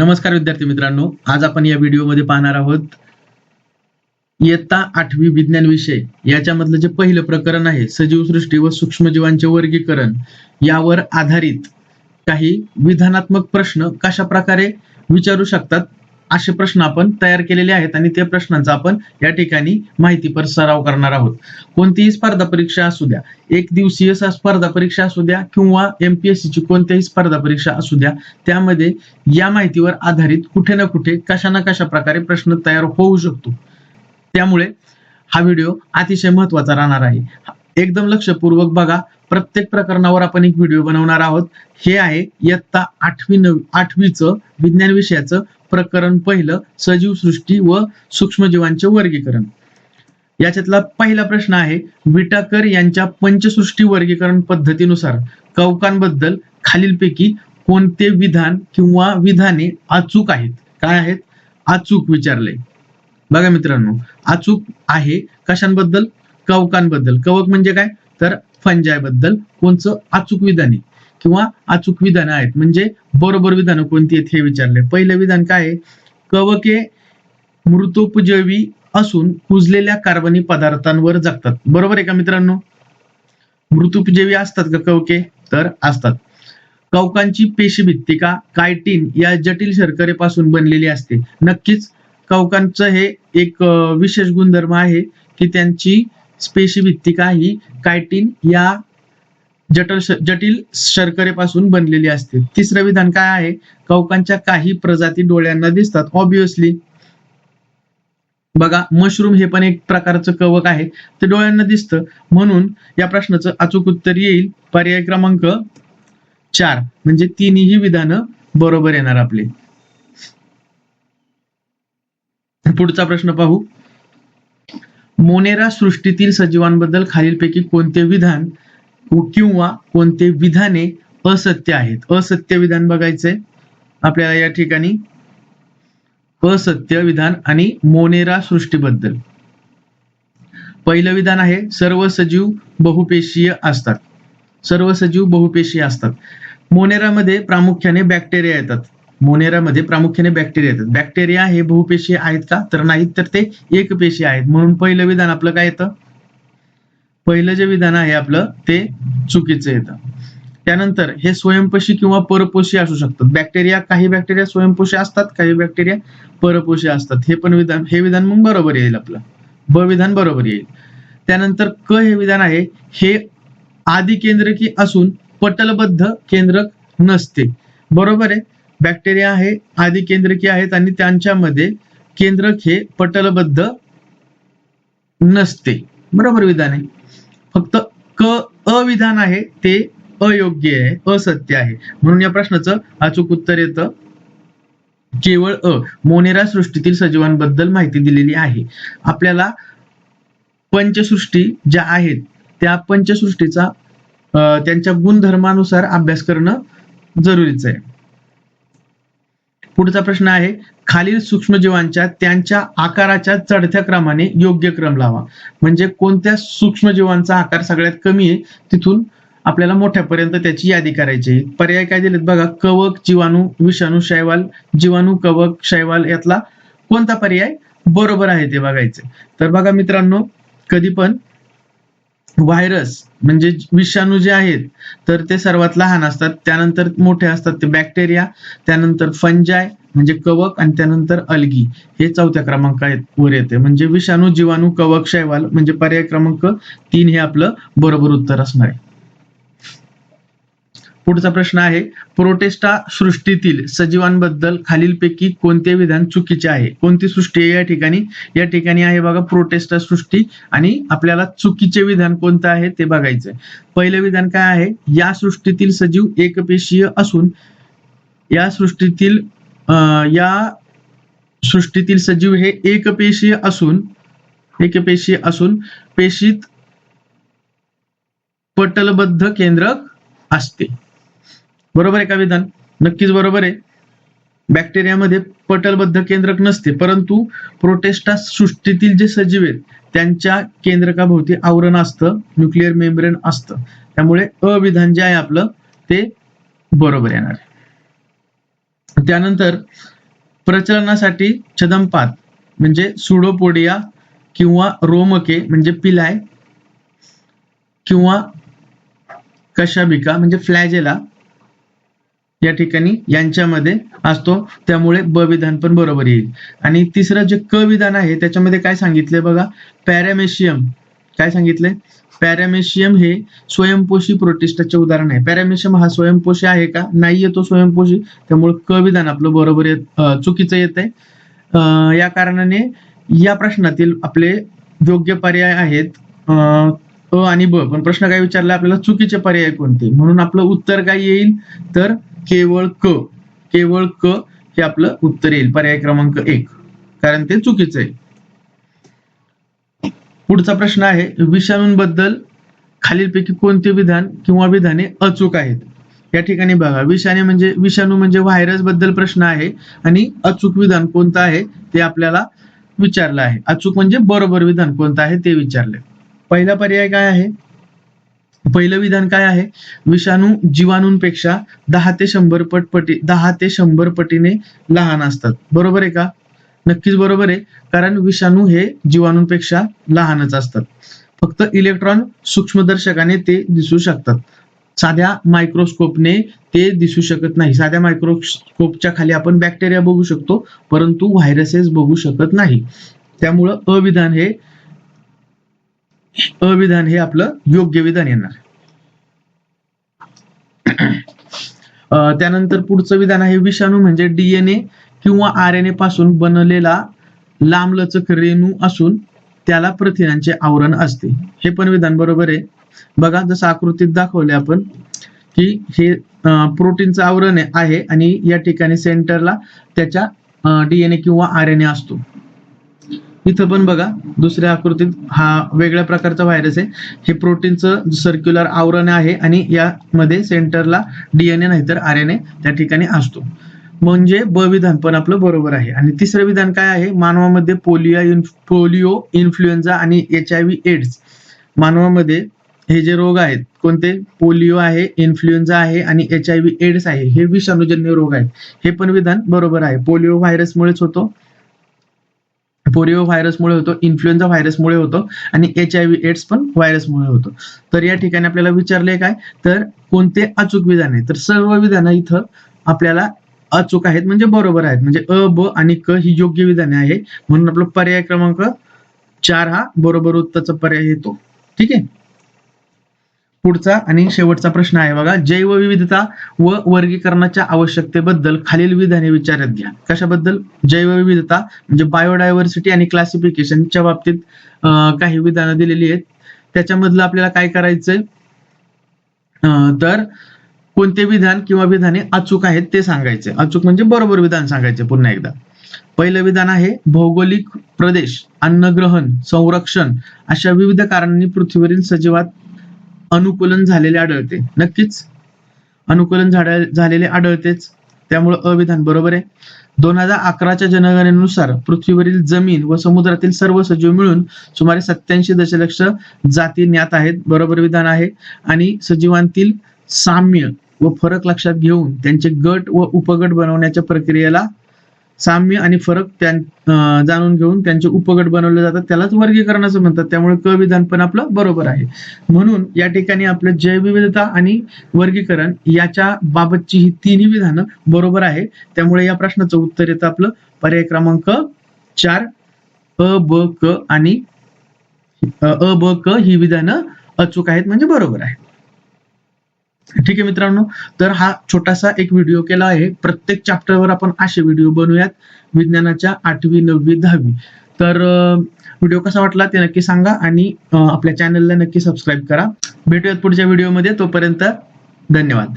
नमस्कार विद्यार्थी मित्रांनो आज आपण या व्हिडिओमध्ये पाहणार आहोत इयत्ता आठवी विज्ञान विषय याच्यामधलं जे पहिलं प्रकरण आहे सजीव सृष्टी व सूक्ष्मजीवांचे वर्गीकरण यावर आधारित काही विधानात्मक प्रश्न कशा प्रकारे विचारू शकतात? असे प्रश्न आपण तयार केलेले आहेत आणि त्या प्रश्नांचा आपण या ठिकाणी माहितीपर सराव करणार आहोत. कोणतीही स्पर्धा परीक्षा असू द्या एक दिवसीय स्पर्धा परीक्षा असू द्या किंवा एमपीएससी ची कोणत्याही स्पर्धा परीक्षा असू द्या त्यामध्ये या माहितीवर आधारित कुठे ना कुठे कशा ना कशा प्रकारे प्रश्न तयार होऊ शकतो. त्यामुळे हा व्हिडिओ अतिशय महत्त्वाचा राहणार आहे. एकदम लक्षपूर्वक बघा प्रत्येक प्रकरणावर आपण एक व्हिडिओ बनवणार आहोत. हे आहे इयत्ता आठवी नव आठवीचं विज्ञान विषयाचं प्रकरण पहिलं सजीव सृष्टी व सूक्ष्मजीवांचे वर्गीकरण. याच्यातला पहिला प्रश्न आहे विटाकर यांच्या पंचसृष्टी वर्गीकरण पद्धतीनुसार कवकांबद्दल खालीलपैकी कोणते विधान किंवा विधाने अचूक आहेत? काय आहेत? अचूक विचारले. बघा मित्रांनो अचूक आहे कशांबद्दल? कवकांबद्दल कवक म्हणजे काय? तर फंजायबद्दल कोणचं? अचूक विधान. आहे किंवा अचूक विधानं आहेत. म्हणजे बरोबर विधानं कोणती आहेत हे विचारले पहिलं विधान काय आहे? कवके मृतोपजीवी असून कुजलेल्या कार्बनी पदार्थांवर जगतात. बरोबर आहे का मित्रांनो? मृतोपजीवी असतात का कवके? तर असतात. कवकांची पेशीभित्तिका कायटिन या जटिल शर्करेपासून बनलेली असते. नक्कीच कवकांचं हे एक विशेष गुणधर्म आहे की त्यांची पेशीभित्तिका ही कायटिन या जटिल जटिल शर्करेपासून बनलेली असते. तिसरं विधान काय आहे? कवकांच्या काही प्रजाती डोळ्यांना दिसतात ऑब्विसली बघा मशरूम हे पण एक प्रकारचं कवक आहे. ते डोळ्यांना दिसतं. म्हणून या प्रश्नाचं अचूक उत्तर येईल. पर्याय क्रमांक चार. म्हणजे तिन्ही विधानं बरोबर येणार आपले. पुढचा प्रश्न पाहू. मोनेरा सृष्टीतील सजीवांबद्दल खालीलपैकी कोणते विधान किंवा कोणते विधाने असत्य आहेत. असत्य विधान बघायचंय. आपल्याला या ठिकाणी असत्य विधान आणि मोनेरा सृष्टीबद्दल. पहिलं विधान आहे सर्व सजीव बहुपेशीय असतात. सर्व सजीव बहुपेशीय असतात. मोनेरामध्ये प्रामुख्याने बॅक्टेरिया येतात. मोनेरामध्ये प्रामुख्याने बॅक्टेरिया येतात. बॅक्टेरिया हे बहुपेशीय आहेत का? तर नाहीत तर ते एकपेशीय आहेत. म्हणून पहिलं विधान आपलं काय येतं? पहिलं जे विधान आहे आपलं ते चुकीचं येतं. त्यानंतर हे स्वयंपोषी किंवा परपोषी असू शकतात बॅक्टेरिया काही बॅक्टेरिया स्वयंपोषी असतात काही बॅक्टेरिया परपोषी असतात. हे पण विधान हे विधान मग बरोबर येईल आपलं. ब विधान बरोबर येईल. त्यानंतर क हे विधान आहे हे आदी केंद्रकी असून पटलबद्ध केंद्रक नसते. बरोबर आहे? बॅक्टेरिया हे आदी केंद्रकी आहेत आणि त्यांच्यामध्ये केंद्रक हे पटलबद्ध नसते. बरोबर विधान आहे? फक्त क अविधान आहे ते अयोग्य आहे असत्य आहे. म्हणून या प्रश्नाचं अचूक उत्तर येतं. केवळ अ. मोनेरा सृष्टीतील सजीवांबद्दल माहिती दिलेली आहे. आपल्याला पंचसृष्टी ज्या आहेत त्या पंचसृष्टीचा अं, त्यांच्या गुणधर्मानुसार अभ्यास करणं जरुरीचं आहे. पुढचा प्रश्न आहे खालील सूक्ष्मजीवांच्या त्यांच्या आकाराच्या चढत्या क्रमाने योग्य क्रम लावा. म्हणजे कोणत्या सूक्ष्मजीवांचा आकार सगळ्यात कमी आहे तिथून आपल्याला मोठ्यापर्यंत त्याची यादी करायची आहे. पर्याय काय दिलेत बघा कवक जीवाणू विषाणू शैवाल जीवाणू कवक शैवाल यातला कोणता पर्याय बरोबर आहे ते बघायचे. तर बघा मित्रांनो कधी पण व्हायरस म्हणजे विषाणू जे आहेत तर ते सर्वात लहान असतात. त्यानंतर मोठे असतात ते बॅक्टेरिया त्यानंतर फंजाय म्हणजे कवक आणि त्यानंतर अलगी हे चौथ्या क्रमांकावर येते. म्हणजे विषाणू जीवाणू कवक शैवाल म्हणजे पर्याय क्रमांक तीन हे आपलं बरोबर उत्तर असणार आहे. पुढचा प्रश्न आहे प्रोटेस्टा सृष्टीतील सजीवांबद्दल खालीलपैकी कोणते विधान चुकीचे आहे? कोणती सृष्टी आहे या ठिकाणी? या ठिकाणी आहे बघा प्रोटेस्टा सृष्टी आणि आपल्याला चुकीचे विधान कोणतं आहे ते बघायचंय. पहिलं विधान काय आहे? या सृष्टीतील सजीव एकपेशीय असून या सृष्टीतील या सृष्टीतील सजीव हे एकपेशीय असून एकपेशीय असून पेशीत पटलबद्ध केंद्रक असते. बरोबर आहे का विधान नक्कीच बरोबर आहे. बॅक्टेरियामध्ये पटलबद्ध केंद्रक नसते परंतु प्रोटेस्टा सृष्टीतील जे सजीव आहेत त्यांच्या केंद्रकाभोवती आवरण असतं न्यूक्लिअर मेम्ब्रेन असतं. त्यामुळे अविधान जे आहे आपलं ते बरोबर येणार आहे. त्यानंतर प्रचलनासाठी छदमपात म्हणजे सुडोपोडिया किंवा रोमके म्हणजे पिलाय किंवा कशाबिका म्हणजे फ्लॅजेला या ठिकाणी यांच्यामध्ये असतो. त्यामुळे ब विधान पण बरोबर येईल. आणि तिसरं जे क विधान आहे त्याच्यामध्ये काय सांगितलंय बघा? पॅरामेशियम. काय सांगितलंय? पॅरामेशियम हे स्वयंपोषी प्रोटिस्टाचे उदाहरण आहे. पॅरामेशियम हा स्वयंपोषी आहे का? नाही येतो स्वयंपोषी. त्यामुळे क विधान आपलं बरोबर येत चुकीचं येत आहे या कारणाने या प्रश्नातील आपले योग्य पर्याय आहेत अ आणि ब. पण प्रश्न काय विचारला? आपल्याला चुकीचे पर्याय कोणते? म्हणून आपलं उत्तर काय येईल? तर केवळ क. केवळ क हे आपलं उत्तर येईल. पर्याय क्रमांक एक. कारण ते चुकीचं आहे. पुढचा प्रश्न आहे विषाणूंबद्दल खालीलपैकी कोणते विधान किंवा विधाने अचूक आहेत? या ठिकाणी बघा विषाणे म्हणजे विषाणू म्हणजे व्हायरसबद्दल प्रश्न आहे आणि अचूक विधान कोणतं आहे ते आपल्याला विचारलं आहे. अचूक म्हणजे बरोबर विधान कोणतं आहे ते विचारले पहिला पर्याय काय आहे? पहिलं विधान काय आहे? विषाणू जीवाणूंपेक्षा दहा ते शंभर पट पटी दहा ते शंभर पटीने लहान असतात. बरोबर आहे का? नक्कीच बरोबर आहे. कारण विषाणू हे जीवाणूंपेक्षा लहानच असतात. फक्त इलेक्ट्रॉन सूक्ष्मदर्शकाने ते दिसू शकतात. साध्या मायक्रोस्कोपने ते दिसू शकत नाही. साध्या मायक्रोस्कोपच्या खाली आपण बॅक्टेरिया बघू शकतो परंतु व्हायरसेस बघू शकत नाही. त्यामुळं अविधान हे अविधान हे आपलं योग्य विधान येणार. त्यानंतर पुढचं विधान आहे विषाणू म्हणजे डीएनए. किंवा आर एन ए पासून बनलेला लांबलचक रेणू असून त्याला प्रथिनांचे आवरण असते. हे पण विधान बरोबर आहे. बघा जसं आकृतीत दाखवले आपण की हे प्रोटीनचं आवरण आहे- आणि या ठिकाणी सेंटरला त्याच्या डीएनए किंवा आर एन ए असतो. इथं पण बघा दुसऱ्या आकृतीत हा वेगळ्या प्रकारचा व्हायरस आहे. हे प्रोटीनचं सर्क्युलर आवरण आहे आणि यामध्ये सेंटरला डीएनए नाहीतर आर एन ए त्या ठिकाणी असतो. म्हणजे ब विधान पण आपलं बरोबर आहे. आणि तिसरं विधान काय आहे? मानवामध्ये पोलिओ पोलिओ इन्फ्लुएन्झा आणि एच आय व्ही एड्स. मानवामध्ये हे जे रोग आहेत कोणते? पोलिओ आहे इन्फ्लुएन्झा आहे आणि एच आय व्ही एड्स आहे. हे विषाणूजन्य रोग आहेत. हे पण विधान बरोबर आहे. पोलिओ व्हायरसमुळेच होतो. पोलिओ व्हायरसमुळे होतो इन्फ्लुएन्झा व्हायरसमुळे होतो आणि एच आय व्ही एड्स पण व्हायरसमुळे होतो. तर या ठिकाणी आपल्याला विचारले काय? तर कोणते अचूक विधान आहे? तर सर्व विधानं इथं आपल्याला अचूक आहेत म्हणजे बरोबर आहेत. म्हणजे अ ब आणि क ही योग्य विधाने आहे. म्हणून आपला पर्याय क्रमांक चार हा बरोबर उत्तरचा पर्याय येतो. ठीक आहे? पुढचा आणि शेवटचा प्रश्न आहे बघा. जैवविविधता व वर्गीकरणाच्या आवश्यकतेबद्दल खालील विधाने विचारात घ्या. कशाबद्दल? जैवविविधता म्हणजे बायोडायव्हर्सिटी आणि क्लासिफिकेशनच्या बाबतीत काही विधानं दिलेली आहेत. त्याच्यामधलं आपल्याला काय करायचंय? अं, तर कोणते विधान किंवा विधाने अचूक आहेत ते सांगायचे. अचूक म्हणजे बरोबर विधान सांगायचे पुन्हा एकदा. पहिलं विधान आहे भौगोलिक प्रदेश अन्नग्रहण संरक्षण अशा विविध कारणांनी पृथ्वीवरील सजीवात अनुकूलन झालेले आढळते. नक्कीच. अनुकूलन झालेले आढळतेच. त्यामुळं अविधान बरोबर आहे. दोन हजार अकराच्या जनगणनेनुसार पृथ्वीवरील जमीन व समुद्रातील सर्व सजीव मिळून सुमारे सत्याऐंशी दशलक्ष जाती ज्ञात आहेत. बरोबर विधान आहे. आणि सजीवांतील साम्य व फरक लक्षात घेऊन त्यांचे गट व उपगट बनवण्याच्या प्रक्रियेला साम्य आणि फरक त्यां जाणून घेऊन त्यांचे उपगट बनवले जातात. त्यालाच वर्गीकरण असं म्हणतात. त्यामुळे क विधान पण आपलं बरोबर आहे. म्हणून या ठिकाणी आपलं जैवविविधता आणि वर्गीकरण याच्या बाबतची ही तिन्ही विधानं बरोबर आहे. त्यामुळे या प्रश्नाचं उत्तर येतं आपलं. पर्याय क्रमांक चार अ ब क आणि अ अ, ब क ही विधानं अचूक आहेत म्हणजे बरोबर आहे. ठीक आहे मित्रांनो? तर हा छोटासा एक व्हिडिओ केला आहे. प्रत्येक चॅप्टरवर आपण असे व्हिडिओ बनवूयात. विज्ञानाच्या आठवी नववी दहावी. तर व्हिडिओ कसा वाटला ते नक्की सांगा आणि आपल्या चॅनलला नक्की सबस्क्राईब करा. भेटूयात पुढच्या व्हिडिओमध्ये तोपर्यंत धन्यवाद.